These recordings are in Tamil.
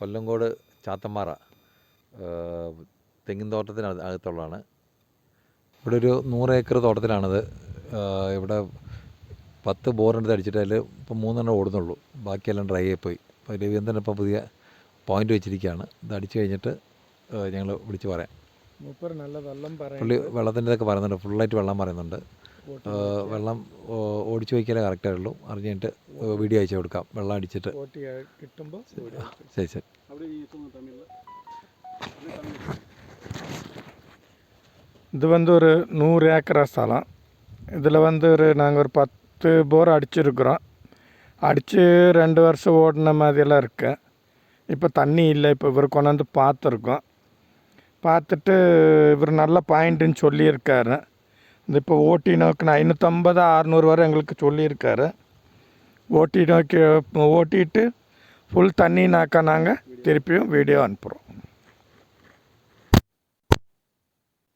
കൊല്ലങ്കോട് ചാത്തമ്മാറ തെങ്ങിൻ തോട്ടത്തിന് അക- അകത്തുള്ളതാണ്. ഇവിടെ ഒരു നൂറ് ഏക്കർ തോട്ടത്തിലാണത്. ഇവിടെ പത്ത് ബോറിന്റെ അടിച്ചിട്ട് അതിൽ ഇപ്പം മൂന്നെണ്ണം ഓടുന്നുള്ളൂ. ബാക്കിയെല്ലാം ഡ്രൈ ആയിപ്പോയി അപ്പോൾ രവീന്ദ്രൻ ഇപ്പോൾ പുതിയ പോയിന്റ് വെച്ചിരിക്കുകയാണ്. ഇത് അടിച്ചു കഴിഞ്ഞിട്ട് ഞങ്ങൾ വിളിച്ച് പറയാം. പുള്ളി വെള്ളത്തിന്റെ ഇതൊക്കെ പറയുന്നുണ്ട്. ഫുള്ളായിട്ട് വെള്ളം പറയുന്നുണ്ട്. വെള്ളം ഓ, ഓടിച്ചു വയ്ക്കാനേ കറക്റ്റേ ഉള്ളൂ അറിഞ്ഞ് കഴിഞ്ഞിട്ട് വീഡിയോ അയച്ചു കൊടുക്കാം വെള്ളം അടിച്ചിട്ട് ஓட்டி கிட்டும்போ ശരി ശരി இது வந்து ஒரு நூறு ஏக்கரா ஸ்தலம் இதில் வந்து ஒரு நாங்கள் ஒரு பத்து போர் அடிச்சிருக்கிறோம் அடித்து ரெண்டு வருஷம் ஓடின மாதிரியெல்லாம் இருக்கு இப்போ தண்ணி இல்லை இப்போ இவர் கொண்டாந்து பார்த்துருக்கோம் பார்த்துட்டு இவர் நல்ல பாயிண்ட்டுன்னு சொல்லியிருக்காரு இந்த இப்போ ஓட்டி நோக்கின ஐநூற்றம்பது அறநூறு வரை எங்களுக்கு சொல்லியிருக்காரு. ஓட்டி நோக்கி ஓட்டிட்டு ஃபுல் தண்ணினாக்கா நாங்கள் திருப்பியும் வீடியோ அனுப்புகிறோம்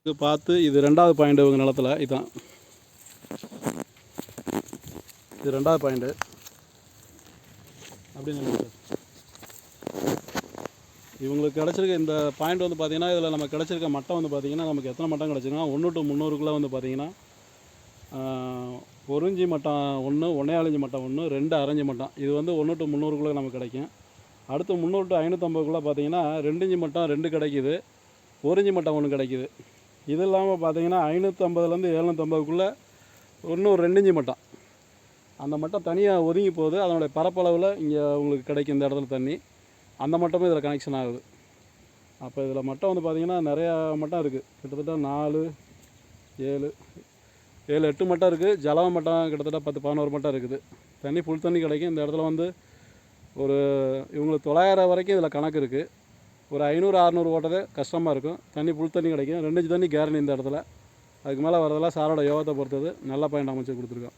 இது பார்த்து இது ரெண்டாவது பாயிண்ட் இவங்க நிலத்துல இதுதான் இது ரெண்டாவது பாயிண்ட்டு அப்படின்னு இவங்களுக்கு கிடச்சிருக்க இந்த பாயிண்ட் வந்து பார்த்தீங்கன்னா இதில் நம்ம கிடச்சிருக்க மட்டம் வந்து பார்த்தீங்கன்னா நமக்கு எத்தனை மட்டம் கிடச்சிருக்கா ஒன்று டு முந்நூறுக்குள்ளே வந்து பார்த்தீங்கன்னா ஆஹ், ஒரு இஞ்சி மட்டம் ஒன்று ஒன்றையாலஞ்சி மட்டம் ஒன்று ரெண்டு அரைஞ்சி மட்டம். இது வந்து ஒன்று டு முந்நூறுக்குள்ளே நமக்கு கிடைக்கும். அடுத்து முந்நூறு டு ஐநூற்றம்பதுக்குள்ளே பார்த்தீங்கன்னா ரெண்டு இஞ்சி மட்டம் ரெண்டு கிடைக்குது. ஒரு இஞ்சி மட்டம் ஒன்று கிடைக்குது. இது இல்லாமல் பார்த்தீங்கன்னா ஐநூற்றம்பதுலேருந்து ஏழ்நூற்றம்பதுக்குள்ளே இன்னும் ஒரு ரெண்டு இஞ்சி மட்டம். அந்த மட்டம் தனியாக ஒதுங்கி போகுது. அதனுடைய பரப்பளவில் இங்கே உங்களுக்கு கிடைக்கும் இந்த இடத்துல தண்ணி. அந்த மட்டமும் இதில் கனெக்ஷன் ஆகுது. அப்போ இதில் மட்டம் வந்து பார்த்திங்கன்னா நிறையா மட்டம் இருக்குது கிட்டத்தட்ட நாலு ஏழு ஏழு எட்டு மட்டம் இருக்குது ஜலவ மட்டம் கிட்டத்தட்ட பத்து பதினோரு மட்டம் இருக்குது. தண்ணி ஃபுல் தண்ணி கிடைக்கும். இந்த இடத்துல வந்து ஒரு இவங்களுக்கு தொள்ளாயிரம் வரைக்கும் இதில் கணக்கு இருக்குது ஒரு ஐநூறு அறநூறு ஓட்டதே கஷ்டமாக இருக்கும். தண்ணி புல் தண்ணி கிடைக்கும். ரெண்டு இன்ச்சு தண்ணி கேரண்டி இந்த இடத்துல. அதுக்கு மேலே வரதெல்லாம் சாரோட யோகத்தை பொறுத்தது. நல்ல பாயிண்ட் அமைச்சு கொடுத்துருக்கோம்.